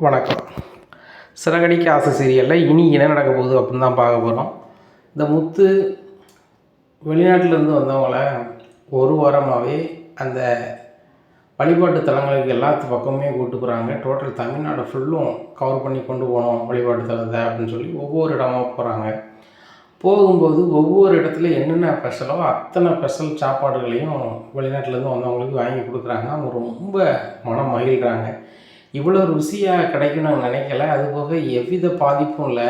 வணக்கம். சிறகடிக்க ஆசை சீரியலில் இனி என்ன நடக்க போகுது அப்படின்னு தான் பார்க்க போகிறோம் இந்த முத்து வெளிநாட்டிலேருந்து வந்தவங்கள ஒரு வாரமாகவே அந்த வழிபாட்டு தலங்களுக்கு எல்லாத்து பக்கமே கூட்டு போகிறாங்க டோட்டல் தமிழ்நாடு ஃபுல்லும் கவர் பண்ணி கொண்டு போகணும் வழிபாட்டு தலத்தை அப்படின்னு சொல்லி ஒவ்வொரு இடமா போகிறாங்க போகும்போது ஒவ்வொரு இடத்துல என்னென்ன ஸ்பெஷலோ அத்தனை ஸ்பெஷல் சாப்பாடுகளையும் வெளிநாட்டிலேருந்து வந்தவங்களுக்கு வாங்கி கொடுக்குறாங்க. அவங்க ரொம்ப மனம் மகிழ்கிறாங்க. இவ்வளோ ருசியாக கிடைக்கும் நான் நினைக்கல. அது போக எவ்வித பாதிப்பும் இல்லை.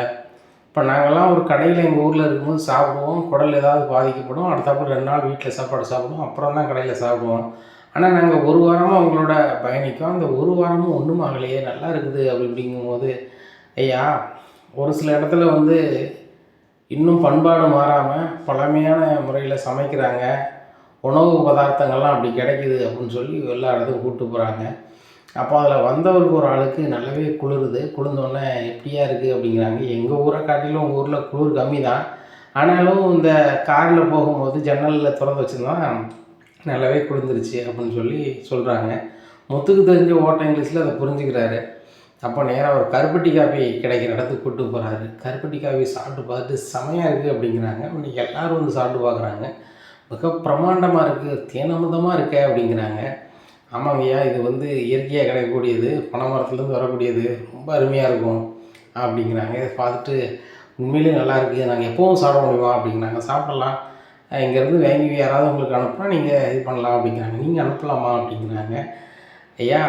இப்போ நாங்கள்லாம் ஒரு கடையில் எங்கள் ஊரில் இருக்கும்போது சாப்பிடுவோம். குடல் ஏதாவது பாதிக்கப்படும். அடுத்தாப்புல ரெண்டு நாள் வீட்டில் சாப்பாடு சாப்பிடுவோம். அப்புறம் தான் கடையில் சாப்பிடுவோம். ஆனால் நாங்கள் ஒரு வாரமாக அவங்களோட பயணிக்கோம். அந்த ஒரு வாரமும் ஒன்றும் ஆகலையே. நல்லா இருக்குது அப்படி இப்படிங்கும்போது ஐயா ஒரு சில இடத்துல வந்து இன்னும் பண்பாடு மாறாமல் பழமையான முறையில் சமைக்கிறாங்க. உணவு பதார்த்தங்கள்லாம் அப்படி கிடைக்குது அப்படின்னு சொல்லி எல்லா இடத்துக்கும் கூப்பிட்டு போகிறாங்க அப்போ அதில் வந்தவருக்கு ஒரு ஆளுக்கு நல்லாவே குளிருது. குளிர்ந்தோடனே எப்படியா இருக்குது அப்படிங்கிறாங்க. எங்கள் ஊரை காட்டிலும் உங்கள் ஊரில் குளிர் கம்மி தான். ஆனாலும் இந்த காரில் போகும்போது ஜன்னலில் திறந்து வச்சுருந்தா நல்லாவே குளிர்ந்துருச்சு அப்படின்னு சொல்லி சொல்கிறாங்க முத்துக்கு தெரிஞ்ச ஓட்ட இங்கிலீஷில் அதை புரிஞ்சுக்கிறாரு. அப்போ நேராக ஒரு கருப்பட்டி காஃபி கிடைக்கிற இடத்துக்கு கூப்பிட்டு போகிறாரு கருப்பட்டி காஃபி சாப்பிட்டு பார்த்துட்டு செமையாக இருக்குது அப்படிங்கிறாங்க. இன்னைக்கு எல்லோரும் வந்து சாப்பிட்டு பார்க்குறாங்க. மிக பிரமாண்டமாக இருக்குது தேனமுதமாக இருக்கே அப்படிங்கிறாங்க. ஆமாங்கய்யா இது வந்து இயற்கையாக கிடைக்கக்கூடியது பனை மரத்துலேருந்து வரக்கூடியது ரொம்ப அருமையாக இருக்கும் அப்படிங்கிறாங்க. இதை பார்த்துட்டு உண்மையிலேயே நல்லா இருக்குது நாங்கள் எப்போவும் சாப்பிட முடியுமா அப்படிங்கிறாங்க. சாப்பிடலாம். இங்கேருந்து வாங்கி யாராவது உங்களுக்கு அனுப்புனா நீங்கள் இது பண்ணலாம் அப்படிங்கிறாங்க. நீங்கள் அனுப்பலாமா அப்படிங்கிறாங்க. ஐயா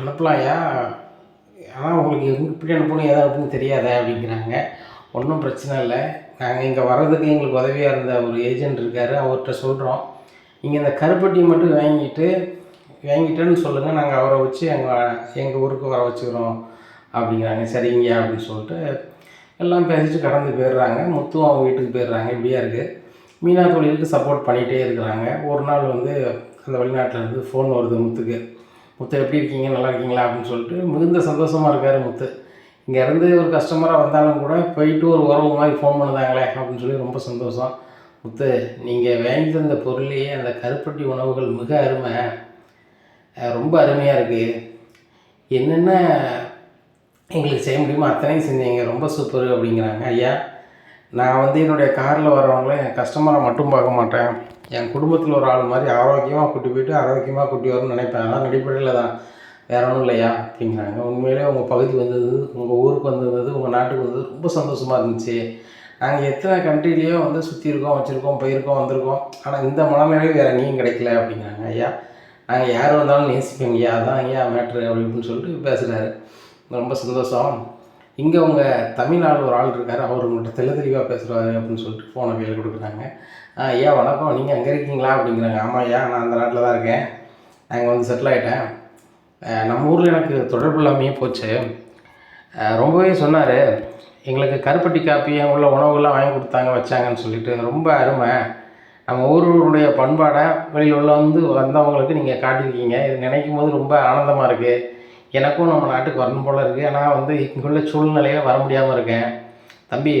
அனுப்பலாம் ஐயா ஆனால் உங்களுக்கு இப்படி அனுப்பணும் எதை அனுப்பணும் தெரியாதே அப்படிங்கிறாங்க. ஒன்றும் பிரச்சனை இல்லை. நாங்கள் இங்கே வர்றதுக்கு எங்களுக்கு உதவியாக இருந்த ஒரு ஏஜென்ட் இருக்கார். அவர்கிட்ட சொல்கிறோம் நீங்கள் இந்த கருப்பட்டி மட்டும் வாங்கிட்டு வாங்கிட்டேன்னு சொல்லுங்கள் நாங்கள் அவரை வச்சு எங்கள் எங்கள் ஊருக்கு வர வச்சுக்கிறோம் அப்படிங்கிறாங்க. சரிங்க அப்படின்னு சொல்லிட்டு எல்லாம் பேசிட்டு கடந்து போயிடுறாங்க. முத்துவும் அவங்க வீட்டுக்கு போயிடுறாங்க இப்படியா இருக்குது மீனா தொழிலுக்கு சப்போர்ட் பண்ணிகிட்டே இருக்கிறாங்க. ஒரு நாள் வந்து அந்த வெளிநாட்டில் இருந்து ஃபோன் வருது முத்துக்கு. முத்து எப்படி இருக்கீங்க? நல்லா இருக்கீங்களா? அப்படின்னு சொல்லிட்டு மிகுந்த சந்தோஷமாக இருக்கார் முத்து. இங்கேருந்து ஒரு கஸ்டமராக வந்தாலும் கூட போயிட்டு ஒரு உறவு மாதிரி ஃபோன் பண்ணுதாங்களே அப்படின்னு சொல்லி ரொம்ப சந்தோஷம். முத்து நீங்கள் வாங்கி தந்த பொருளையே அந்த கருப்பட்டி உணவுகள் மிக அருமை. ரொம்ப அருமையாக இருக்குது என்னென்ன எங்களுக்கு செய்ய முடியுமோ அத்தனையும் செஞ்சீங்க. ரொம்ப சூப்பர் அப்படிங்கிறாங்க ஐயா. நான் வந்து என்னுடைய காரில் வரவங்கள என் கஸ்டமரை மட்டும் பார்க்க மாட்டேன். என் குடும்பத்தில் ஒரு ஆள் மாதிரி ஆரோக்கியமாக கூட்டி போயிட்டு ஆரோக்கியமாக கூட்டி வரணும்னு நினைப்பேன். அதான் அடிப்படையில் தான். வேற ஒன்றும் இல்லையா? அப்படிங்கிறாங்க. உண்மையிலே உங்கள் பகுதி வந்தது உங்கள் ஊருக்கு வந்தது உங்கள் நாட்டுக்கு வந்தது ரொம்ப சந்தோஷமாக இருந்துச்சு. நாங்கள் எத்தனை கண்ட்ரிலேயோ வந்து சுற்றி இருக்கோம் வச்சுருக்கோம் போயிருக்கோம் வந்திருக்கோம். ஆனால் இந்த மனநிலை வேறு எங்கேயும் கிடைக்கல அப்படிங்கிறாங்க ஐயா. நாங்கள் யார் வந்தாலும் நேசிப்போங்க. ஐயா அதான் ஐயா மேட்ரு அப்படி இப்படின்னு சொல்லிட்டு பேசுகிறாரு ரொம்ப சந்தோஷம். இங்கே உங்கள் தமிழ்நாடு ஒரு ஆள் இருக்கார். அவர் உங்கள்கிட்ட தெல தெளிவாக பேசுகிறாரு அப்படின்னு சொல்லிட்டு ஃபோனை கையில் கொடுக்குறாங்க. "ஆ, ஐயா வணக்கம். நீங்கள் அங்கே இருக்கீங்களா அப்படிங்கிறாங்க. ஆமாம் ஐயா நான் அந்த நாட்டில் தான் இருக்கேன். நாங்கள் வந்து செட்டில் ஆகிட்டேன் நம்ம ஊரில் எனக்கு தொடர்பு இல்லாமையே போச்சு. ரொம்பவே சொன்னார். எங்களுக்கு கருப்பட்டி காப்பி உள்ள உணவுகள்லாம் வாங்கி கொடுத்தாங்க வச்சாங்கன்னு சொல்லிட்டு. ரொம்ப அருமை. நம்ம ஊருடைய பண்பாடை வெளியில் உள்ள வந்து வந்தவங்களுக்கு நீங்கள் காட்டியிருக்கீங்க. இது நினைக்கும் போது ரொம்ப ஆனந்தமாக இருக்குது எனக்கும் நம்ம நாட்டுக்கு வரணும் போல் இருக்குது ஆனால் வந்து இங்குள்ள சூழ்நிலையில் வர முடியாமல் இருக்கேன். தம்பி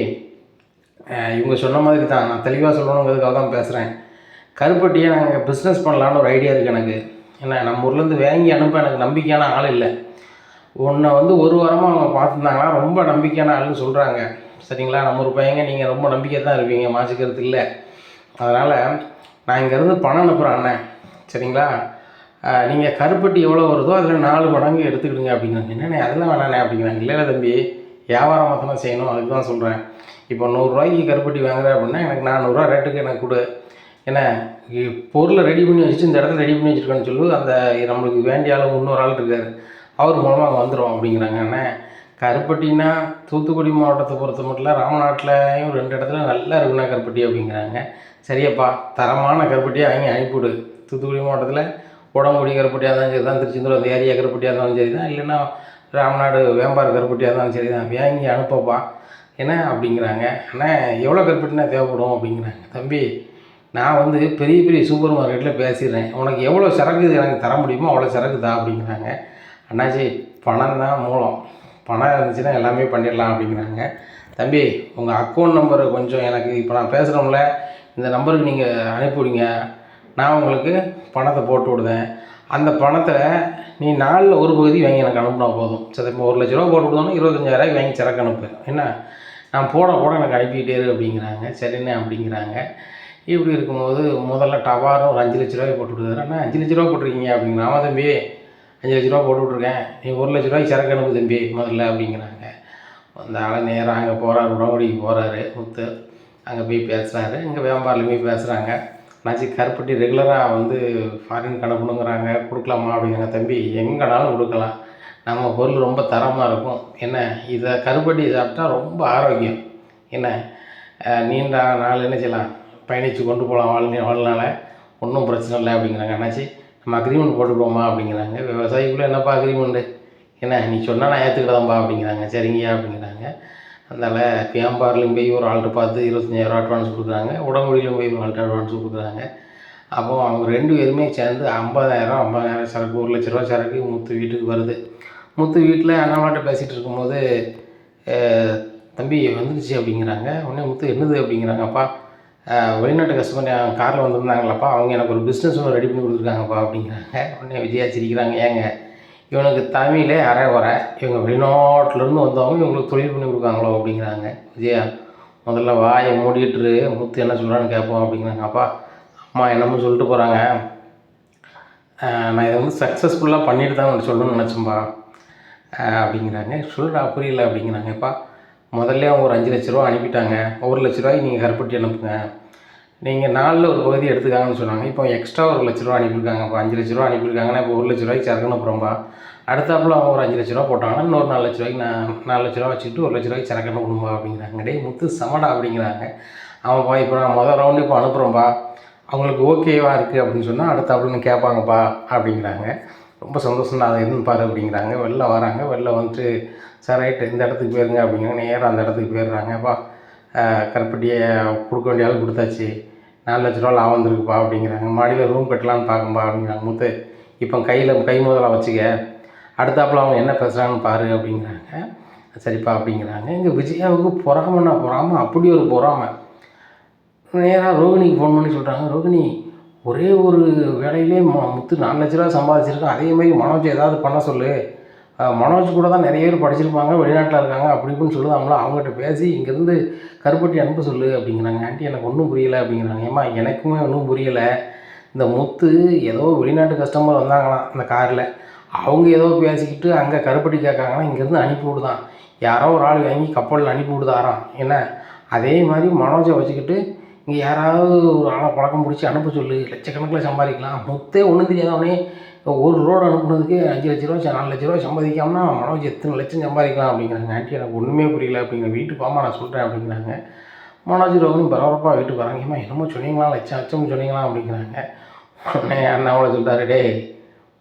இவங்க சொன்ன மாதிரி தான். நான் தெளிவாக சொல்லணுங்கிறதுக்காக தான் பேசுகிறேன் கருப்பட்டியை நாங்கள் பிஸ்னஸ் பண்ணலான்னு ஒரு ஐடியா இருக்குது எனக்கு. ஏன்னா நம்ம ஊர்லேருந்து வாங்கி அனுப்ப எனக்கு நம்பிக்கையான ஆள் இல்லை. உன்னை வந்து ஒரு வாரமாக அவங்க பார்த்துருந்தாங்களா ரொம்ப நம்பிக்கையான ஆளுன்னு சொல்கிறாங்க சரிங்களா? நம்ம ஒரு பையங்க நீங்கள் ரொம்ப நம்பிக்கை தான் இருப்பீங்க. மாற்றிக்கிறது இல்லை. அதனால் நான் இங்கேருந்து பணம் அனுப்புகிறேன் அண்ணன் சரிங்களா? நீங்கள் கருப்பட்டி எவ்வளோ வருதோ அதில் நாலு மடங்கு எடுத்துக்கிடுங்க அப்படிங்கிறாங்க என்னண்ணே அதெல்லாம் வேணாண்ணே அப்படிங்கிறாங்க. இல்லை தம்பி. வியாபாரம் மாத்திரம் செய்யணும். அதுக்கு தான் சொல்கிறேன் இப்போ நூறுரூவாய்க்கு கருப்பட்டி வாங்குறேன் அப்படின்னா எனக்கு நானூறுரூவா ரேட்டுக்கு எனக்கு கொடு. ஏன்னா பொருளை ரெடி பண்ணி வச்சுட்டு இந்த இடத்துல ரெடி பண்ணி வச்சுருக்கேன்னு சொல்லி அந்த நம்மளுக்கு வேண்டிய ஆள் இன்னொரு ஆள் இருக்கார். அவர் மூலமாக அங்கே வந்துடும் அப்படிங்கிறாங்க அண்ணே. கருப்பட்டினா தூத்துக்குடி மாவட்டத்தை பொறுத்த மட்டும் ராமநாட்டிலையும் ரெண்டு இடத்துல நல்லா இருக்குண்ணா கருப்பட்டி அப்படிங்கிறாங்க. சரியப்பா தரமான கருப்பட்டியாக வாங்கி அனுப்பிவிடு. தூத்துக்குடி மாவட்டத்தில் உடம்புடி கருப்பட்டியாக இருந்தாலும் சரி தான் திருச்செந்தூர் அந்த ஏரியா கருப்பட்டியாக இருந்தாலும் சரி தான் இல்லைன்னா ராமநாடு வேம்பார் கருப்பட்டியாக இருந்தாலும் சரி தான் வாங்கி அனுப்பப்பா. என்ன அப்படிங்கிறாங்க. அண்ணா எவ்வளோ கருப்பட்டினா தேவைப்படும் அப்படிங்கிறாங்க. தம்பி நான் வந்து பெரிய பெரிய சூப்பர் மார்க்கெட்டில் பேசிடுறேன். உனக்கு எவ்வளோ சரக்கு எனக்கு தர முடியுமோ அவ்வளோ சரக்கு தான் அப்படிங்கிறாங்க. அண்ணாச்சி பணம் தான் மூலம். பணம் இருந்துச்சுன்னா எல்லாமே பண்ணிடலாம் அப்படிங்கிறாங்க. தம்பி உங்கள் அக்கௌண்ட் நம்பரை கொஞ்சம் எனக்கு இப்போ நான் பேசுகிறோம்ல இந்த நம்பருக்கு நீங்கள் அனுப்பிவிடுங்க நான் உங்களுக்கு பணத்தை போட்டு விடுதேன் அந்த பணத்தை நீ நாளில் ஒரு பகுதி வாங்கி எனக்கு அனுப்புனா போதும். சரி இப்போ ஒரு லட்ச ரூபா போட்டு கொடுத்தோன்னா இருபத்தஞ்சாயிரம் வாங்கி சரக்கு அனுப்பு என்ன? நான் போட போட எனக்கு அனுப்பிக்கிட்டே இரு அப்படிங்கிறாங்க. சரிண்ணே அப்படிங்கிறாங்க. இப்படி இருக்கும்போது முதல்ல டவாரும் ஒரு அஞ்சு லட்ச ரூபாய் போட்டு விடுறாரு அஞ்சு லட்ச ரூபா போட்டிருக்கீங்க அப்படிங்கிற ஆமாம் தம்பி அஞ்சு லட்ச ரூபா போட்டு விட்ருக்கேன் நீ ஒரு லட்ச ரூபாய்க்கு சரக்கு அனுப்பு தம்பி முதல்ல அப்படிங்கிறாங்க. அந்த ஆளை நேராக அங்கே போகிறாரு உடம்படிக்கு போகிறாரு முத்து அங்கே போய் பேசுகிறாரு இங்கே வியாபாரில் போய் பேசுகிறாங்க நாச்சி கருப்பட்டி ரெகுலராக வந்து ஃபாரினுக்கு அனுப்பணுங்கிறாங்க கொடுக்கலாமா அப்படிங்கிறாங்க தம்பி. எங்கேனாலும் கொடுக்கலாம். நம்ம பொருள் ரொம்ப தரமாக இருக்கும். என்ன? இதை கருப்பட்டி சாப்பிட்டா ரொம்ப ஆரோக்கியம். என்ன? நீண்ட நாள் என்ன செய்யலாம்? பயணித்து கொண்டு போகலாம் வாழ்க்கை வாழ்நாள. ஒன்றும் பிரச்சனை இல்லை அப்படிங்கிறாங்க அண்ணாச்சி நம்ம அக்ரிமெண்ட் போட்டுக்குவோமா அப்படிங்கிறாங்க. விவசாயிக்குள்ளே என்னப்பா அக்ரிமெண்ட்டு என்ன? நீ சொன்னால் நான் ஏற்றுக்கிறதாம்பா அப்படிங்கிறாங்க. சரிங்கய்யா அப்படிங்கிறாங்க. அதனால் பியாம்பார்லையும் போய் ஒரு ஆள்கிட்ட பார்த்து இருபத்தஞ்சாயிரம் அட்வான்ஸ் கொடுக்குறாங்க. உடம்புலையும் போய் ஒரு ஆள்கிட்ட அட்வான்ஸ் கொடுக்குறாங்க. அப்போ அவங்க ரெண்டு பேருமே சேர்ந்து ஐம்பதாயிரம் ஐம்பதாயிரம் சரக்கு ஒரு லட்ச ரூபா சரக்கு முத்து வீட்டுக்கு வருது. முத்து வீட்டில் அண்ணாமலாட்ட பேசிகிட்டு இருக்கும்போது தம்பி வந்துடுச்சு அப்படிங்கிறாங்க. உடனே முத்து என்னது? அப்படிங்கிறாங்கப்பா. வெளிநாட்டு கஸ்டமர் காரில் வந்திருந்தாங்களப்பா. அவங்க எனக்கு ஒரு பிஸ்னஸ் ஒன்று ரெடி பண்ணி கொடுத்துருக்காங்கப்பா அப்படிங்கிறாங்க. உடனே விஜயா சிரிக்கிறாங்க ஏங்க இவனுக்கு தமிழே அரை வர இவங்க வெளிநாட்டிலேருந்து வந்தவங்க இவங்களுக்கு தொழில் பண்ணி கொடுக்காங்களோ அப்படிங்கிறாங்க. விஜயா முதல்ல வாயை மூடிட்டுரு முத்து என்ன சொல்கிறான்னு கேட்போம் அப்படிங்கிறாங்க. அப்பா அம்மா என்னமோ சொல்லிட்டு போகிறாங்க நான் இதை வந்து சக்ஸஸ்ஃபுல்லாக பண்ணிட்டு தான் சொல்லணும்னு நினச்சேன்பா. அப்படிங்கிறாங்க. சொல்லுடா புரியல அப்படிங்கிறாங்கப்பா முதல்ல அவங்க ஒரு அஞ்சு லட்ச ரூபா அனுப்பிட்டாங்க. ஒரு லட்ச ரூபாய்க்கு நீங்கள் கருப்பட்டி அனுப்புங்க. நீங்கள் நாளில் ஒரு பகுதி எடுத்துக்காங்கன்னு சொன்னாங்க. இப்போ எக்ஸ்ட்ரா ஒரு லட்ச ரூபா அனுப்பியிருக்காங்க. இப்போ அஞ்சு லட்ச ரூபா அனுப்பியிருக்காங்கன்னா இப்போ ஒரு லட்ச ரூபாய்க்கு சரக்குன்னு அப்புறம்பா. அடுத்தாப்புல அவங்க ஒரு அஞ்சு லட்ச ரூபா போட்டாங்கன்னா இன்னொரு நாலு லட்ச ரூபாய்க்கு நான் நாலு லட்ச ரூபா வச்சுக்கிட்டு ஒரு லட்ச ரூபாய்க்கு சரக்குன்னு கொடுப்பா அப்படிங்கிறாங்க. டேய் முத்து சமடா அப்படிங்கிறாங்க. ஆமாப்பா இப்போ நான் முதல் ரவுண்டு இப்போ அனுப்புகிறோம்பா அவங்களுக்கு ஓகேவா இருக்குது அப்படின்னு சொன்னால் அடுத்தாப்புல கேட்பாங்கப்பா அப்படிங்கிறாங்க. ரொம்ப சந்தோஷம் அதை எதுன்னு பாரு அப்படிங்கிறாங்க. வெளில வராங்க. வெளில வந்துட்டு சார் ரைட்டு இந்த இடத்துக்கு போயிருங்க அப்படிங்கிறாங்க. நேராக அந்த இடத்துக்கு போயிடுறாங்கப்பா கருப்பட்டியை கொடுக்க வேண்டிய ஆள் கொடுத்தாச்சு. நாலு லட்ச ரூபா லாபம் வந்துருக்குப்பா அப்படிங்கிறாங்க. மாடியில் ரூம் கட்டலான்னு பார்க்கும்பா அப்படிங்கிறாங்க. முத்து இப்போ கையில் கை முதலாக வச்சுக்க. அடுத்தாப்புல அவங்க என்ன பேசுகிறாங்கன்னு பாரு அப்படிங்கிறாங்க. சரிப்பா அப்படிங்கிறாங்க. இங்கே விஜயாவுக்கு பொறாமன்னா பொறாம? அப்படி ஒரு பொறாமை. நேராக ரோகிணிக்கு ஃபோன் பண்ணி சொல்கிறாங்க ரோகிணி ஒரே ஒரு வேலையிலே முத்து நாலு லட்ச ரூபா சம்பாதிச்சிருக்கோம் அதே மாதிரி மனோஜ் ஏதாவது பண்ண சொல்லு. மனோஜ் கூட தான் நிறைய பேர் படிச்சிருப்பாங்க வெளிநாட்டில் இருக்காங்க அப்படி இப்படின்னு சொல்லுவாங்களோ அவங்ககிட்ட பேசி இங்கேருந்து கருப்பட்டி அனுப்ப சொல்லு அப்படிங்கிறாங்க. ஆண்டி எனக்கு ஒன்றும் புரியலை அப்படிங்கிறாங்க. ஏம்மா எனக்குமே ஒன்றும் புரியலை. இந்த முத்து ஏதோ வெளிநாட்டு கஸ்டமர் வந்தாங்களாம் அந்த காரில். அவங்க ஏதோ பேசிக்கிட்டு அங்கே கருப்பட்டி கேட்காங்கன்னா இங்கேருந்து அனுப்பி விடுதான். யாரோ ஒரு ஆள் வாங்கி கப்பலில் அனுப்பி விடுதாராம். என்ன? அதே மாதிரி மனோஜை வச்சுக்கிட்டு இங்கே யாராவது ஒரு ஆளை பழக்கம் பிடிச்சி அனுப்ப சொல்லு. லட்சக்கணக்கில் சம்பாதிக்கலாம். முத்தே ஒன்றும் தெரியாதவனே ஒரு ரோடு அனுப்புனதுக்கு அஞ்சு லட்ச ரூபா நாலு லட்ச ரூபா சம்பாதிக்காமனா மனோஜ் எத்தனை லட்சம் சம்பாதிக்கலாம் அப்படிங்கிறாங்க. ஆண்டி எனக்கு ஒன்றுமே புரியல அப்படிங்கிற வீட்டுக்கு வாமா நான் சொல்கிறேன் அப்படிங்கிறாங்க. மனோஜ் ரோகனும் பரபரப்பாக வீட்டுக்கு வராங்க. ஏமா என்னமோ சொன்னீங்களா? லட்சம் லட்சம் சொன்னீங்களா அப்படிங்கிறாங்க. உடனே அண்ணாவோட சொல்கிறாரு டே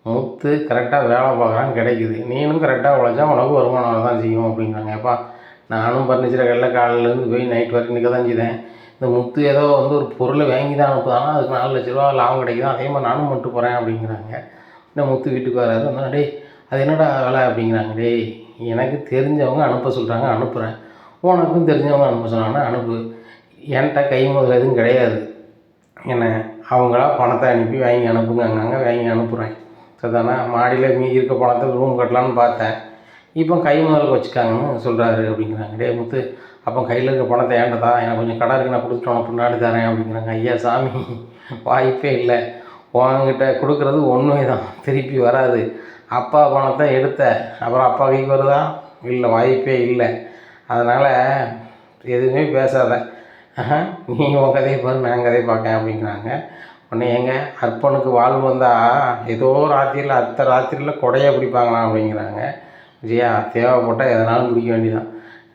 முத்து கரெக்டாக வேலை பார்க்குறான் கிடைக்குது. நீனும் கரெக்டாக உழைச்சா உனக்கு வருமானம் தான் செய்யும் அப்படிங்கிறாங்க. எப்பா நானும் பர்னிச்சர் கடையில் காலையிலேருந்து போய் நைட் வரைக்கும் நிற்க தான் செய்தேன். இந்த முத்து ஏதோ வந்து ஒரு பொருளை வாங்கி தான் அனுப்புதானா? அதுக்கு நாலு லட்ச ரூபா லாபம் கிடைக்குது? அதே மாதிரி நானும் மட்டும் போகிறேன் அப்படிங்கிறாங்க. இந்த முத்து வீட்டுக்கு வராது. வந்தோடனே டேய் அது என்னடா வேலை அப்படிங்கிறாங்க. டேய் எனக்கு தெரிஞ்சவங்க அனுப்ப சொல்கிறாங்க அனுப்புகிறேன் உனக்கும் தெரிஞ்சவங்க அனுப்ப சொன்னாங்கன்னா அனுப்பு. என்கிட்ட கை முதல் எதுவும் கிடையாது. என்ன அவங்களா பணத்தை அனுப்பி வாங்கி அனுப்புங்க. அங்கங்கே வாங்கி அனுப்புகிறேன் சரிதானே? மாடியில் மீதி இருக்க பணத்தை ரூம் கட்டலான்னு பார்த்தேன். இப்போ கை முதலுக்கு வச்சுக்காங்கன்னு சொல்கிறாரு அப்படிங்கிறாங்க. டே முத்து அப்போ கையில் இருக்க பணத்தை ஏண்டதா எனக்கு கொஞ்சம் கடை இருக்கு நான் கொடுத்துட்டோம் பின்னாடி தரேன். அப்படிங்கிறாங்க. ஐயா சாமி வாய்ப்பே இல்லை. உங்ககிட்ட கொடுக்குறது ஒன்றுமே தான் திருப்பி வராது. அப்பா பணத்தை எடுத்த. அப்புறம் அப்பா கைக்கு வருதா? இல்லை வாய்ப்பே இல்லை. அதனால் எதுவுமே பேசாத. நீ உன் கதையை பாரு நான் கதையை பார்க்கேன் அப்படிங்கிறாங்க. உடனே ஏங்க அர்ப்பனுக்கு வாழ்வு வந்தால் ஏதோ ராத்திரியில் அடுத்த ராத்திரியில் கொடையை பிடிப்பாங்களாம் அப்படிங்கிறாங்க. விஜயா தேவைப்பட்டால் எதனாலும் பிடிக்க வேண்டியதான்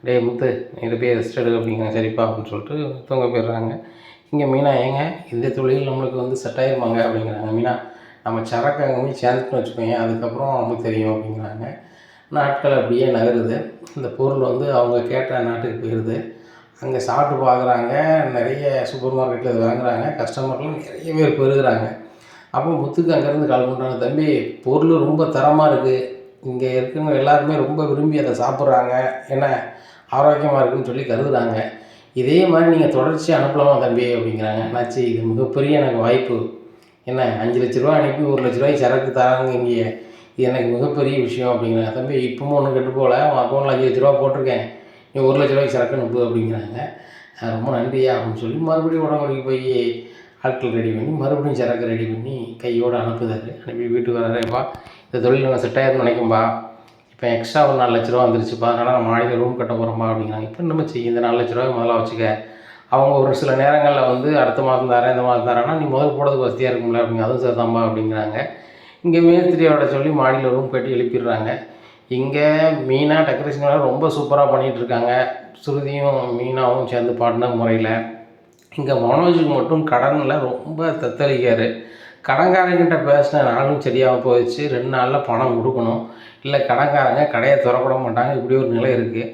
டேய் முத்து நீ போய் ரெஸ்ட் எடு அப்படிங்கிறாங்க சரிப்பா அப்படின்னு சொல்லிட்டு தூங்க போயிடுறாங்க. இங்கே மீனா ஏங்க? இந்த தொழில் நம்மளுக்கு வந்து செட் ஆயிருமாங்க அப்படிங்கிறாங்க. மீனா நம்ம சரக்கு அங்கே போய் சேர்ந்துட்டு வச்சுக்கோங்க அதுக்கப்புறம் அவங்களுக்கு தெரியும் அப்படிங்கிறாங்க. நாட்கள் அப்படியே நகருது. இந்த பொருள் வந்து அவங்க கேட்ட நாட்டுக்கு போயிடுது அங்கே சாப்பிட்டு பார்க்குறாங்க. நிறைய சூப்பர் மார்க்கெட்டில் இது வாங்குறாங்க. கஸ்டமர்லாம் நிறைய பேர் பெறுகிறாங்க அப்போ முத்துக்கு அங்கேருந்து கால் பண்ணுறாங்க தம்பி பொருள் ரொம்ப தரமாக இருக்குது இங்கே இருக்கிறவங்க எல்லாருமே ரொம்ப விரும்பி அதை சாப்பிட்றாங்க. என்ன ஆரோக்கியமாக இருக்குன்னு சொல்லி கருதுறாங்க. இதே மாதிரி நீங்கள் தொடர்ச்சி அனுப்பலாமா தம்பி அப்படிங்கிறாங்க. என்னாச்சு? இது மிகப்பெரிய எனக்கு வாய்ப்பு. என்ன அஞ்சு லட்ச ரூபா அனுப்பி ஒரு லட்ச ரூபாய்க்கு சரக்கு தராங்க இங்கேயே. இது எனக்கு மிகப்பெரிய விஷயம் அப்படிங்கிறாங்க. தம்பி இப்பவும் ஒன்றும் கெட்டு போகல. உன் அக்கௌண்ட்டில் அஞ்சு லட்ச ரூபா போட்டிருக்கேன். நீ ஒரு லட்ச ரூபாய்க்கு சரக்கு அனுப்பு அப்படிங்கிறாங்க. ரொம்ப நன்றியா அப்படின்னு சொல்லி மறுபடியும் உடம்புக்கு போய் ஆட்கள் ரெடி பண்ணி மறுபடியும் சரக்கு ரெடி பண்ணி கையோடு அனுப்புதாரு அனுப்பி வீட்டுக்கு வர்றேன்ப்பா இந்த தொழில் நான் செட்டாயிருந்து நினைக்கும்பா இப்போ எக்ஸ்ட்ரா ஒரு நாலு லட்ச ரூபா வந்துருச்சுப்பா அதனால் நம்ம மாடியில் ரூம் கட்ட போகிறோம்பா அப்படிங்கிறாங்க. இப்போ நம்ம செய்ய இந்த நாலு லட்ச ரூபாய் முதல்ல வச்சுக்க. அவங்க ஒரு சில நேரங்களில் வந்து அடுத்த மாதம் தரேன் இந்த மாதம் தரேன்னா நீ முதல் போடுறதுக்கு வசதியாக இருக்கும்ல அப்படிங்க அதுவும் சேர்த்தாம்பா அப்படிங்கிறாங்க. இங்கே மேஸ்திரியோட சொல்லி மாடியில் ரூம் கட்டி எழுப்பிடுறாங்க. இங்கே மீனா டெக்கரேஷன் வேலை ரொம்ப சூப்பராக பண்ணிகிட்டு இருக்காங்க. ஸ்ருதியும் மீனாவும் சேர்ந்து பாடின முறையில். இங்கே மனோஜுக்கு மட்டும் கடனில் ரொம்ப தத்தளிக்கார் கடன்காரங்கிட்ட பேசின நாளும் சரியாக போயிடுச்சு. ரெண்டு நாளில் பணம் கொடுக்கணும். இல்லை கடன்காரங்க கடையை திறப்பட மாட்டாங்க. இப்படி ஒரு நிலை இருக்குது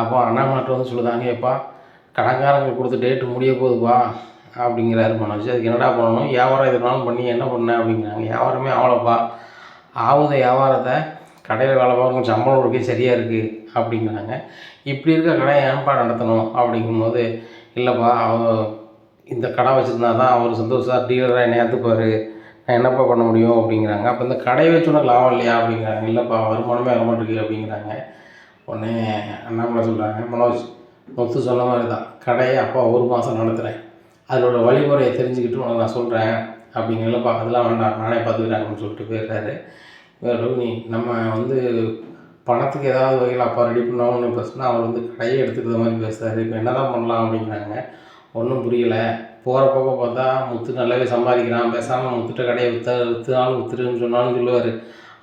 அப்போ அண்ணாமலை வந்து சொல்லுதாங்க ஏப்பா கடைக்காரங்க கொடுத்த டேட்டு முடிய போகுதுப்பா அப்படிங்கிறாரு மனோஜ். அதுக்கு என்னடா பண்ணணும்? வியாபாரம் எதுனாலும் பண்ணி. என்ன பண்ண? அப்படிங்கிறாங்க. வியாபாரமே ஆகலப்பா. ஆகுத வியாபாரத்தை கடையில் வேலை பார்க்கும் சம்பளம் கொடுக்க சரியாக இருக்குது அப்படிங்கிறாங்க. இப்படி இருக்க கடை ஏன்பா நடத்தணும்? அப்படிங்கும்போது இல்லைப்பா அவ இந்த கடை வச்சுருந்தா தான் அவர் சந்தோஷா டீலராக என்னை ஏற்றுப்பார் நான் என்னப்பா பண்ண முடியும் அப்படிங்கிறாங்க. அப்போ இந்த கடையை வச்சு உனக்கு லாபம் இல்லையா அப்படிங்கிறாங்க. இல்லைப்பா வருமானமே வரமாட்டிருக்கு அப்படிங்கிறாங்க. உடனே அண்ணாமலை சொல்கிறாங்க மனோஜ் முத்து சொன்ன மாதிரி தான் கடையை அப்பா ஒரு மாதம் நடத்துகிறேன் அதோட வழிமுறையை தெரிஞ்சுக்கிட்டு உனக்கு நான் சொல்கிறேன் அப்படிங்கிற இல்லைப்பா அதெல்லாம் வேண்டாம். நானே பார்த்துக்கிறாங்கன்னு அப்படின்னு சொல்லிட்டு போயிடுறாரு. ரோகிணி நம்ம வந்து பணத்துக்கு ஏதாவது வகையில் அப்பா ரெடி பண்ணோம்னு பேசுனா அவர் வந்து கடையை எடுத்துக்கிற மாதிரி பேசுகிறாரு இப்போ என்ன தான் பண்ணலாம்? அப்படிங்கிறாங்க. ஒன்றும் புரியலை. போகிற போக்க பார்த்தா முத்து நல்லாவே சம்பாதிக்கிறான். பேசாமல் முத்துட்ட கடையை விற்ற விற்றுனாலும் விற்றுருன்னு சொன்னாலும் சொல்லுவார்.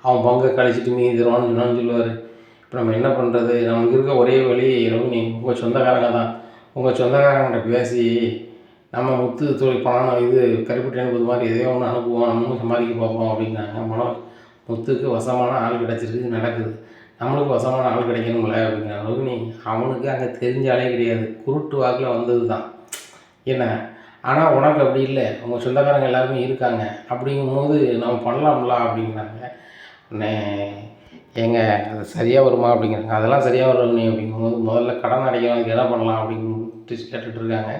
அவன் பங்கை கழிச்சிட்டு மீதி தருவான்னு சொன்னாலும் சொல்லுவார். இப்போ நம்ம என்ன பண்ணுறது நமக்கு இருக்க ஒரே வழி ரோகிணி உங்கள் சொந்தக்காரங்க தான். உங்கள் சொந்தக்காரங்கிட்ட பேசி நம்ம முத்து தொழில் பணம் இது கருப்பட்டி அனுப்புது மாதிரி எதையோ ஒன்று அனுப்புவோம். நம்மளும் சம்பாதிக்க பார்ப்போம் அப்படிங்கிறாங்க. மனம் முத்துக்கு வசமான ஆள் கிடச்சிருக்கு நடக்குது. நம்மளுக்கு வசமான ஆள் கிடைக்கணும்ல அப்படிங்கிற அளவுக்கு நீ அவனுக்கு அங்கே தெரிஞ்ச ஆளே கிடையாது. குருட்டு வாக்கில் வந்தது தான் என்ன? ஆனால் உனக்கு அப்படி இல்லை. உங்கள் சொந்தக்காரங்க எல்லாருமே இருக்காங்க. அப்படிங்கும்போது நம்ம பண்ணலாம்ல அப்படிங்கிறாங்க. உடனே ஏங்க அது சரியாக வருமா அப்படிங்கிறாங்க. அதெல்லாம் சரியாக வரும் நீ அப்படிங்கும்போது முதல்ல கடன் அடைக்கிறதுக்கு என்ன பண்ணலாம் அப்படின்ட்டு கேட்டுட்டு இருக்காங்க.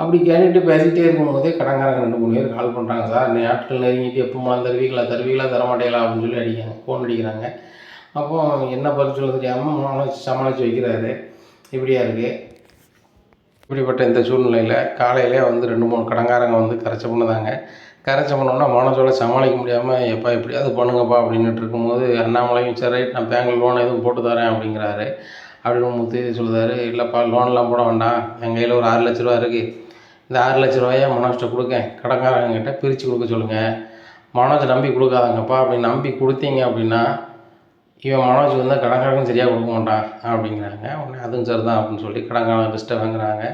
அப்படி கேட்டுட்டு பேசிகிட்டே இருக்கும்போதே கடன்காரங்க ரெண்டு மூணு பேர் கால் பண்ணுறாங்க சார் நீ ஆட்கள் நெருங்கிட்டு எப்போ மழை தருவீங்களா? தருவீங்களா? தரமாட்டேங்களா? அப்படின்னு சொல்லி அடிக்காங்க ஃபோன் அடிக்கிறாங்க. அப்போ என்ன பதில் சொல்ல தெரியாமல் சமாளித்து வைக்கிறாரு. இப்படியா இருக்குது இப்படிப்பட்ட இந்த சூழ்நிலையில் காலையிலே வந்து ரெண்டு மூணு கடன்காரங்க வந்து கரைச்ச பண்ணுதாங்க கரைச்ச பண்ணோன்னா மனசோட சமாளிக்க முடியாமல் எப்பா எப்படியாவது பண்ணுங்கப்பா அப்படின்ட்டு இருக்கும்போது அண்ணாமலையும் சரி ரைட் நான் பேங்க் லோன் எதுவும் போட்டு தரேன் அப்படிங்கிறாரு. அப்படின்னு முத்து சொல்லுதாரு இல்லைப்பா லோன்லாம் போட வேண்டாம். என் கையில் ஒரு ஆறு லட்ச ரூபா இருக்குது இந்த ஆறு லட்ச ரூபாயை மனோஜ்கிட்ட கொடுக்கேன் கடன்காரங்கிட்ட பிரித்து கொடுக்க சொல்லுங்கள் மனோஜ் நம்பி கொடுக்காதங்கப்பா. அப்படி நம்பி கொடுத்தீங்க அப்படின்னா இவன் மனோஜ் வந்து கடன்காரங்க சரியாக கொடுக்க மாட்டான் அப்படிங்கிறாங்க. உடனே அதுவும் சரி தான் அப்படின்னு சொல்லி கடன்காரங்க லிஸ்ட்டை வாங்குறாங்க.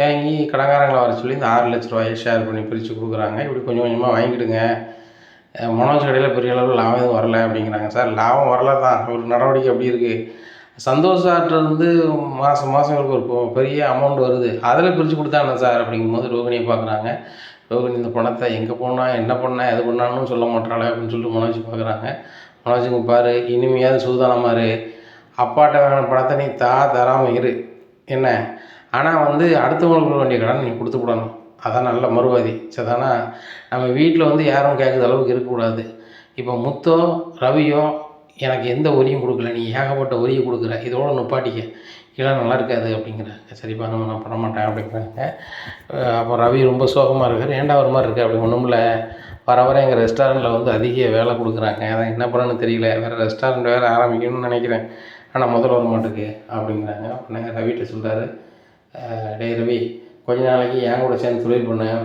வாங்கி கடன்காரங்களை வர சொல்லி இந்த ஆறு லட்ச ரூபாயை ஷேர் பண்ணி பிரித்து கொடுக்குறாங்க. இப்படி கொஞ்சம் கொஞ்சமாக வாங்கிடுங்க. மனோஜ் கடையில் பெரிய அளவில் லாபம் எதுவும் வரல அப்படிங்கிறாங்க. சார் லாபம் வரல தான் ஒரு நடவடிக்கை அப்படி இருக்குது சந்தோஷ் வந்து மாதம் மாதம் இவருக்கு ஒரு பெரிய அமௌண்ட் வருது. அதில் பிரித்து கொடுத்தாங்க சார்? அப்படிங்கும்போது ரோகிணியை பார்க்குறாங்க. ரோகிணி இந்த பணத்தை எங்கே போனால் என்ன பண்ண எது பண்ணான்னு சொல்ல மாட்டாளே அப்படின்னு சொல்லிட்டு மனோஜ் பார்க்குறாங்க. மனோஜுங்க பாரு இனிமையாவது சூதானமாக இரு அப்பாட்ட வேணும் பணத்தை நீ தா தராமல் இரு. என்ன? ஆனால் வந்து அடுத்தவங்களுக்கு வேண்டிய கடன் நீ கொடுத்து விடணும். அதான் நல்ல மறுவாதி. சரிதானா நம்ம வீட்டில் வந்து யாரும் கேட்குற அளவுக்கு இருக்கக்கூடாது. இப்போ முத்தோ ரவியோ எனக்கு எந்த ஒரியும் கொடுக்கல. நீ ஏகப்பட்ட ஒரியை கொடுக்குற. இதோட நுப்பாட்டிக்க. இல்லை நல்லா இருக்காது அப்படிங்கிறாங்க சரிப்பா நம்ம நான் பண்ண மாட்டேன் அப்படிங்கிறாங்க. அப்புறம் அப்போ ரவி ரொம்ப சோகமாக இருக்கார். ஏன்டா ஒரு மாதிரி இருக்குது அப்படி ஒன்றும் இல்லை. வர வர எங்கள் ரெஸ்டாரண்ட்டில் வந்து அதிக வேலை கொடுக்குறாங்க. அதான் என்ன பண்ணணும்னு தெரியல. வேறு ரெஸ்டாரண்ட் வேறு ஆரம்பிக்கணும்னு நினைக்கிறேன். ஆனால் முதல்ல வர மாட்டேங்குது அப்படிங்கிறாங்க. உடனே ரவிட்ட சொல்கிறாரு டேய் ரவி கொஞ்ச நாளைக்கு என் கூட சேர்ந்து தொழில் பண்ணேன்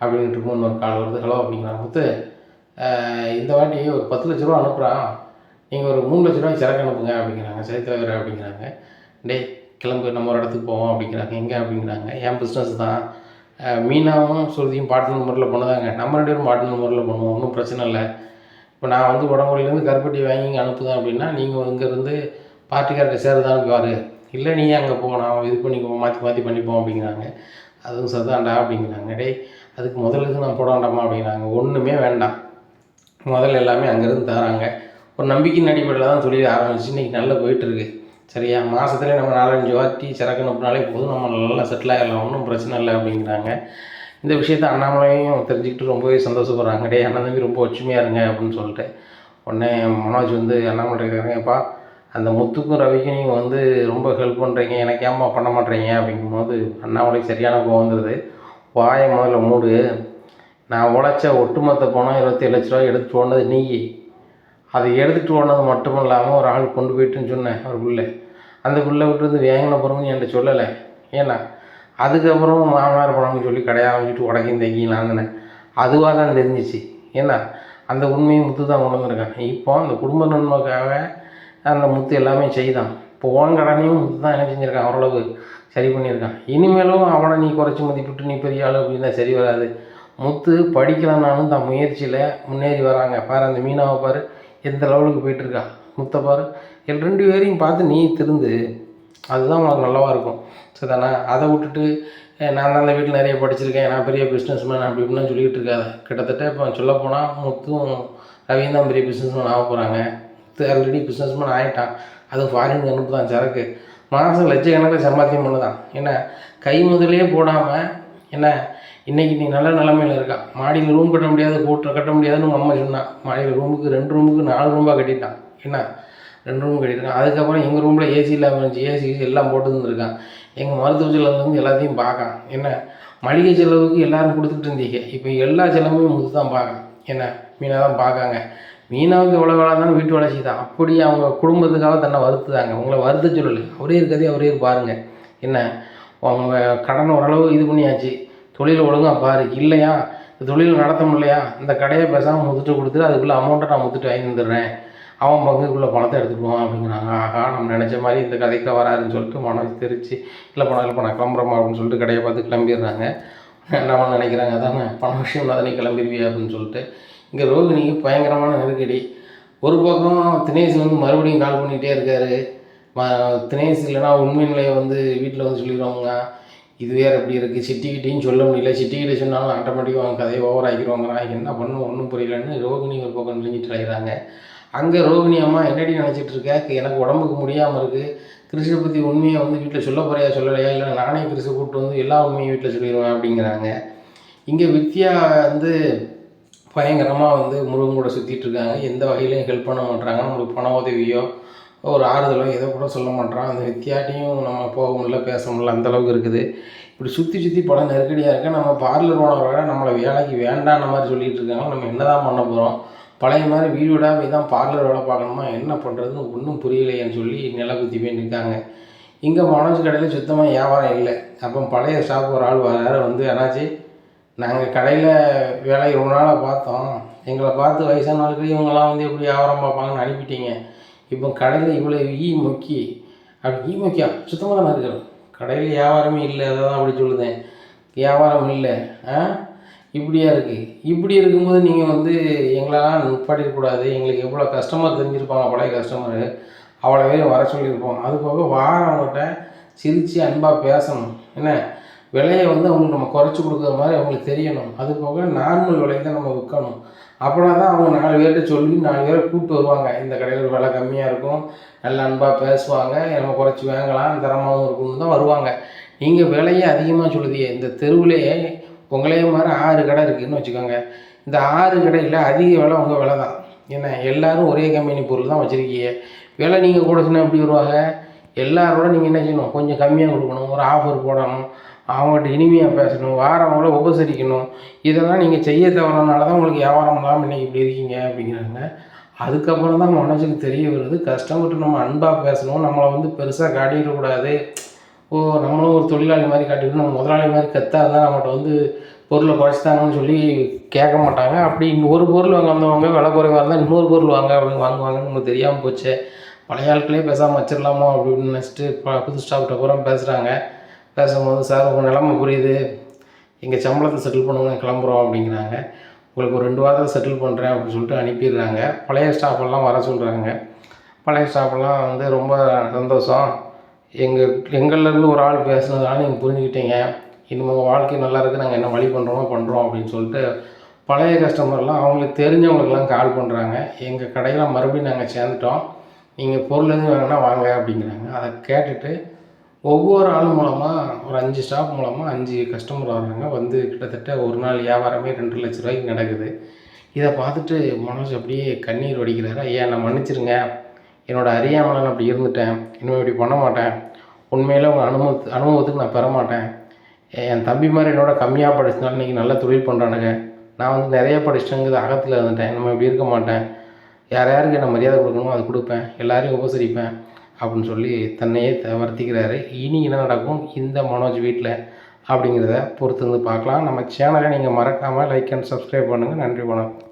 அப்படின்ட்டு இருக்கும் இன்னொரு கால் வருது. ஹலோ அப்படிங்கிறாங்க முத்து இந்த வாட்டி ஒரு பத்து லட்ச ரூபா அனுப்புகிறான் நீங்கள் ஒரு மூணு லட்ச ரூபாய்க்கு சரக்கு அனுப்புங்க அப்படிங்கிறாங்க. சரி தலைவர் அப்படிங்கிறாங்க. டேய் கிளம்பு. நம்ம ஒரு இடத்துக்கு போவோம் அப்படிங்கிறாங்க. எங்கே? அப்படிங்கிறாங்க. என் பிஸ்னஸ் தான். மீனாவும் சுருதியும் பாட்டு முறையில் பண்ணுதாங்க. நம்ம ரெண்டு பேரும் பார்ட்னர் முறையில் பண்ணுவோம். ஒன்றும் பிரச்சனை இல்லை. இப்போ நான் வந்து உடம்புலேருந்து கருப்பட்டி வாங்கி இங்கே அனுப்புதேன் அப்படின்னா நீங்கள் இங்கேருந்து பார்ட்டிக்காரர்கிட்ட சேருதான் பாரு. இல்லை நீ அங்கே போ. நான் இது பண்ணிக்குவோம் மாற்றி மாற்றி பண்ணிப்போம் அப்படிங்கிறாங்க. அதுவும் சரிதான்டா அப்படிங்கிறாங்க. டேய் அதுக்கு முதல்ல நான் போட வேண்டாமா அப்படிங்கிறாங்க. ஒன்றுமே வேண்டாம். முதல்ல எல்லாமே அங்கேருந்து தராங்க. ஒரு நம்பிக்கையின் அடிப்படையில் தான் தொழில் ஆரம்பிச்சு இன்றைக்கி நல்லா போயிட்டுருக்கு சரியா மாதத்துலேயே நம்ம நாலஞ்சு வாட்டி சரக்கு அனுப்புனாலே போதும். நம்ம நல்லா செட்டில் ஆகிடலாம் ஒன்றும் பிரச்சனை இல்லை அப்படிங்கிறாங்க. இந்த விஷயத்த அண்ணாமலையும் தெரிஞ்சுக்கிட்டு ரொம்பவே சந்தோஷப்படுறாங்க. டே அண்ணன் தம்பி ரொம்ப ஒற்றுமையாக இருங்க அப்படின்னு சொல்லிட்டு. உடனே மனோஜ் வந்து அண்ணாமலை இருக்காங்கப்பா அந்த முத்துக்கும் ரவிக்கும் நீங்கள் வந்து ரொம்ப ஹெல்ப் பண்ணுறீங்க எனக்கு ஏமா பண்ண மாட்டேறீங்க? அப்படிங்கும்போது அண்ணாமலை சரியான கோவம் வந்துடுது வாயை முதல்ல மூடு. நான் உழைச்ச ஒட்டுமொத்த பணம் இருபத்தேழு லட்ச ரூபா எடுத்துகிட்டு போனது நீ அதை எடுத்துகிட்டு போனது மட்டும் இல்லாமல் ஒரு ஆள் கொண்டு போயிட்டுன்னு சொன்னேன் ஒரு பிள்ளை அந்த பிள்ளை விட்டு வந்து வேங்கின பிறகு என்கிட்ட சொல்லலை. ஏன்னா அதுக்கப்புறம் மாமனார் பணம்னு சொல்லி கடைய ஆரம்பிச்சுட்டு உடக்கையும் தைக்கியும் அதுவாக தான் தெரிஞ்சிச்சு. ஏன்னா அந்த உண்மையை முத்து தான் கொண்டு வந்திருக்கான் இப்போ அந்த குடும்ப நன்மைக்காக அந்த முத்து எல்லாமே செய்தான். இப்போ உன் கடனையும் முத்து தான் என்ன செஞ்சுருக்கான்? ஓரளவு சரி பண்ணியிருக்கான். இனிமேலும் அவனை நீ குறைச்சி மதிப்பிட்டு நீ பெரிய ஆள் அப்படின்னா சரி வராது. முத்து படிக்கலனாலும் தான் முயற்சியில் முன்னேறி வராங்க. பாரு அந்த மீனாவை பாரு. எந்த லெவலுக்கு போயிட்டுருக்கா? முத்தை பாரு. எல் ரெண்டு பேரையும் பார்த்து நீ திருந்து அதுதான் உனக்கு நல்லாவாக இருக்கும். சரிதானே அதை விட்டுட்டு நான் தான் அந்த வீட்டில் நிறைய படிச்சிருக்கேன். நான் பெரிய பிஸ்னஸ் மேன் அப்படி இப்படிலாம் சொல்லிக்கிட்டு இருக்காது. கிட்டத்தட்ட இப்போ சொல்லப்போனால் முத்தும் ரவியும் தான் பெரிய பிஸ்னஸ் மேன் ஆக போகிறாங்க முத்து ஆல்ரெடி பிஸ்னஸ் மேன் ஆகிட்டான் அது ஃபாரின் அனுப்பு தான் சரக்கு. மாதம் லட்சக்கணக்கில் சம்பாத்தியம் பண்ணுதான். என்ன? கை முதலே போடாமல் என்ன? இன்றைக்கி நீ நல்ல நிலமையில் இருக்கா? மாடியில் ரூம் கட்ட முடியாது கூட்ட கட்ட முடியாதுன்னு உங்கள் அம்மா சொன்னான் மாடியில் ரூமுக்கு ரெண்டு ரூமுக்கு நாலு ரூம்பா கட்டிட்டான் என்ன? ரெண்டு ரூம் கட்டியிருக்கான். அதுக்கப்புறம் எங்கள் ரூமில் ஏசி இல்லாமல் இருந்துச்சு. ஏசி எல்லாம் போட்டு இருந்திருக்கான். எங்கள் மருத்துவ செலவுலேருந்து வந்து எல்லாத்தையும் பார்க்கான். என்ன? மளிகை செலவுக்கு எல்லோரும் கொடுத்துட்டு இருந்தீங்க. இப்போ எல்லா செலவுமே முத்து தான் பார்க்கான். என்ன? மீனாக தான் பார்க்காங்க. மீனாவுக்கு எவ்வளோ வேலை இருந்தாலும் வீட்டு வேலை செய்தான் அப்படி அவங்க குடும்பத்துக்காக தன்னை வருத்துதாங்க. உங்களை வருத்த சொல்லலை. அவரே இருக்கதே அவரே பாருங்கள் என்ன? அவங்க கடன் ஓரளவு இது பண்ணியாச்சு. தொழில் ஒழுங்கா பாரு. இல்லையா? இந்த தொழில் நடத்த முடியலையா? இந்த கடையை பேசாமல் முத்துட்டு கொடுத்துட்டு அதுக்குள்ளே அமௌண்ட்டை நான் முத்துட்டு வாங்கி வந்துடுறேன் அவன் பங்குக்குள்ளே பணத்தை எடுத்துக்குவான் அப்படிங்கிறாங்க. ஆகா நம்ம நினச்ச மாதிரி இந்த கதைக்கு வராதுன்னு சொல்லிட்டு மனசு தெரிச்சு இல்லை பணம் இல்லை பணம் கிளம்புறோமா? அப்படின்னு சொல்லிட்டு கடையை பார்த்து கிளம்பிடுறாங்க. நம்ம நினைக்கிறாங்க அதானே? பணம் விஷயம் தானே கிளம்பிடுவியா? அப்படின்னு சொல்லிட்டு. இங்கே ரோகிணிக்கு பயங்கரமான நெருக்கடி. ஒரு பக்கம் தினேஷ் வந்து மறுபடியும் கால் பண்ணிகிட்டே இருக்காரு. ம தினேஷ் இல்லைன்னா உண்மை நிலையை வந்து வீட்டில் வந்து சொல்லிடுவாங்க. இது வேறு எப்படி இருக்குது சிட்டிக்கிட்டையும் சொல்ல முடியல. சிட்டிக்கிட்ட சொன்னாலும் ஆட்டோமேட்டிக்காக அவங்க கதையை ஓவர் ஆக்கிடுவாங்கிறான் என்ன பண்ணும்? ஒன்றும் புரியலன்னு ரோகிணி ஒரு பக்கம் நினைஞ்சிட்டு அலைகிறாங்க அங்கே ரோகிணி அம்மா என்னடி நினச்சிட்டு இருக்க? எனக்கு உடம்புக்கு முடியாமல் இருக்குது கிறிஸ்தை பற்றி உண்மையை வந்து வீட்டில் சொல்ல போறியா சொல்லலையா? இல்லை நானே கிறிஸ்து கூப்பிட்டு வந்து எல்லா உண்மையும் வீட்டில் சொல்லிடுவேன் அப்படிங்கிறாங்க. இங்கே வித்யா வந்து பயங்கரமாக வந்து முருகன் கூட சுற்றிட்டு இருக்காங்க. எந்த வகையிலையும் ஹெல்ப் பண்ண மாட்டாங்க நம்மளுக்கு பண உதவியோ ஒரு ஆறுதலோ எதோ கூட சொல்ல மாட்றான். அந்த வித்தியாட்டியும் நம்ம போக முடியல பேச முடியல அந்த அளவுக்கு இருக்குது. இப்படி சுற்றி சுற்றி பல நெருக்கடியாக இருக்க. நம்ம பார்லர் ஓனரோட நம்மளை வேலைக்கு வேண்டான மாதிரி சொல்லிகிட்டு இருக்காங்க. நம்ம என்ன தான் பண்ண போகிறோம் பழைய மாதிரி வீடு விடாமல் போய் தான் பார்லர் வேலை பார்க்கணுமா? என்ன பண்ணுறதுன்னு ஒன்றும் புரியலையேன்னு சொல்லி நில குத்தி போய் நிற்காங்க. இங்கே மனோஜ் கடையில் சுத்தமாக வியாபாரம் இல்லை. அப்போ பழைய ஸ்டாஃப் ஒரு ஆள் வராரு வந்து என்னாச்சு நாங்கள் கடையில் வேலை ரொம்ப நாளாக பார்த்தோம். எங்களை பார்த்து வயசான ஆளுக்கு இவங்கெல்லாம் வந்து எப்படி வியாபாரம் பார்ப்பாங்கன்னு அனுப்பிட்டீங்க. இப்போ கடையில் இவ்வளோ ஈ மொக்கி. அப்படி ஈ மொக்கியா? சுத்தமாக தான் இருக்கிறோம் கடையில் வியாபாரமே இல்லை அதை தான் அப்படி சொல்லுதேன் வியாபாரம் இல்லை ஆ? இப்படியா இருக்குது இப்படி இருக்கும்போது நீங்கள் வந்து எங்களெல்லாம் நிப்பாட்டிடக்கூடாது எங்களுக்கு எவ்வளோ கஸ்டமர் தெரிஞ்சிருப்பாங்க பழைய கஸ்டமரு அவ்வளோ பேர் வர சொல்லியிருப்போம். அது போக வாரவங்கள்ட்ட சிரித்து அன்பாக பேசணும். என்ன? விலையை வந்து அவங்களுக்கு நம்ம குறைச்சி கொடுக்குற மாதிரி அவங்களுக்கு தெரியணும். அது போக நார்மல் விலையை தான் நம்ம விற்கணும். அப்படின்னா தான் அவங்க நாலு பேர்கிட்ட சொல்லி நாலு பேரை கூப்பிட்டு வருவாங்க. இந்த கடையில் விலை கம்மியாக இருக்கும். நல்ல அன்பாக பேசுவாங்க. நம்ம குறைச்சி வாங்கலாம். தரமாகவும் இருக்கும்னு தான் வருவாங்க. நீங்கள் விலையே அதிகமாக சொல்லுதியே இந்த தெருவுலேயே உங்களையே மாதிரி ஆறு கடை இருக்குதுன்னு வச்சுக்கோங்க. இந்த ஆறு கடையில் அதிக விலை உங்கள் விலை தான். என்ன எல்லோரும் ஒரே கம்பெனி பொருள் தான் வச்சுருக்கீங்க. விலை நீங்கள் கூட சொன்னால் எப்படி வருவாங்க? எல்லாரோட நீங்கள் என்ன செய்யணும்? கொஞ்சம் கம்மியாக கொடுக்கணும். ஒரு ஆஃபர் போடணும். அவங்ககிட்ட இனிமையாக பேசணும் வாரவங்கள உபசரிக்கணும். இதெல்லாம் நீங்கள் செய்ய தவறனால தான் உங்களுக்கு வியாபாரம் இல்லாமல் இன்றைக்கி இப்படி இருக்கீங்க அப்படிங்கிறாங்க. அதுக்கப்புறம் தான் மனசுக்கு தெரிய வருது கஷ்டப்பட்டு நம்ம அன்பாக பேசணும் நம்மளை வந்து பெருசாக காட்டிடக்கூடாது ஓ நம்மளும் ஒரு தொழிலாளி மாதிரி காட்டிக்கணும் நம்ம முதலாளி மாதிரி கத்தா இருந்தால் நம்மகிட்ட வந்து பொருளை குறைச்சிட்டாங்கன்னு சொல்லி கேட்க மாட்டாங்க. அப்படி ஒரு பொருள் வாங்க வந்தவங்க விலை குறைவாக இருந்தால் இன்னொரு பொருள் வாங்க அப்படின்னு வாங்குவாங்கன்னு நமக்கு தெரியாமல் போச்சு. பழைய ஆட்களே பேசாமல் வச்சிடலாமோ அப்படின்னு நினச்சிட்டு இப்போ புது ஸ்டாஃப்கிட்ட பூரா பேசுகிறாங்க பேசும்போது சார் உங்கள் நிலமை புரியுது. எங்கள் சம்பளத்தை செட்டில் பண்ணுங்க கிளம்புறோம் அப்படிங்கிறாங்க. உங்களுக்கு ஒரு ரெண்டு வாரத்தில் செட்டில் பண்ணுறேன் அப்படின்னு சொல்லிட்டு அனுப்பிடுறாங்க. பழைய ஸ்டாஃப் எல்லாம் வர சொல்கிறாங்க பழைய ஸ்டாஃபெல்லாம் வந்து ரொம்ப சந்தோஷம். எங்கள் எங்கள்லேருந்து ஒரு ஆள் பேசுனதுனால நீங்கள் புரிஞ்சுக்கிட்டீங்க. இனிமேல் உங்கள் வாழ்க்கை நல்லா இருக்குது நாங்கள் என்ன வழி பண்ணுறோமோ பண்ணுறோம் அப்படின்னு சொல்லிட்டு பழைய கஸ்டமர்லாம் அவங்களுக்கு தெரிஞ்சவங்களுக்கெல்லாம் கால் பண்ணுறாங்க எங்கள் கடையில் மறுபடியும் நாங்கள் சேர்ந்துட்டோம். நீங்கள் பொருள் எதுவும் வேணுன்னா வாங்க அப்படிங்கிறாங்க. அதை கேட்டுட்டு ஒவ்வொரு ஆள் மூலமாக ஒரு அஞ்சு ஸ்டாஃப் மூலமாக அஞ்சு கஸ்டமர் வர்றாங்க. வந்து கிட்டத்தட்ட ஒரு நாள் வியாபாரமே ரெண்டு லட்ச ரூபாய்க்கு நடக்குது. இதை பார்த்துட்டு மனோஜ் அப்படியே கண்ணீர் வடிக்கிறாரு. ஐயா நான் மன்னிச்சிருங்க. என்னோடய அறியாமல் நான் அப்படி இருந்துட்டேன். இனிமேல் இப்படி பண்ண மாட்டேன். உண்மையில் உங்கள் அனுபவத்து அனுபவத்துக்கு நான் பெற மாட்டேன் என் தம்பி மாதிரி என்னோட கம்மியாக படிச்சதுனால இன்றைக்கி நல்லா தொழில் பண்ணுறானுங்க நான் வந்து நிறைய படிச்சிட்டேங்கிறது அகத்தில் இருந்துட்டேன். நம்ம இப்படி இருக்க மாட்டேன். யார் யாருக்கு என்ன மரியாதை கொடுக்கணுமோ அது கொடுப்பேன். எல்லாரையும் உபசரிப்பேன். அப்படின்னு சொல்லி தன்னையே த வருத்திக்கிறாரு இனி என்ன நடக்கும்? இந்த மனோஜ் வீட்டில் அப்படிங்கிறத பொறுத்து வந்து பார்க்கலாம். நம்ம சேனலை நீங்கள் மறக்காமல் லைக் அண்ட் சப்ஸ்கிரைப் பண்ணுங்கள் நன்றி வணக்கம்.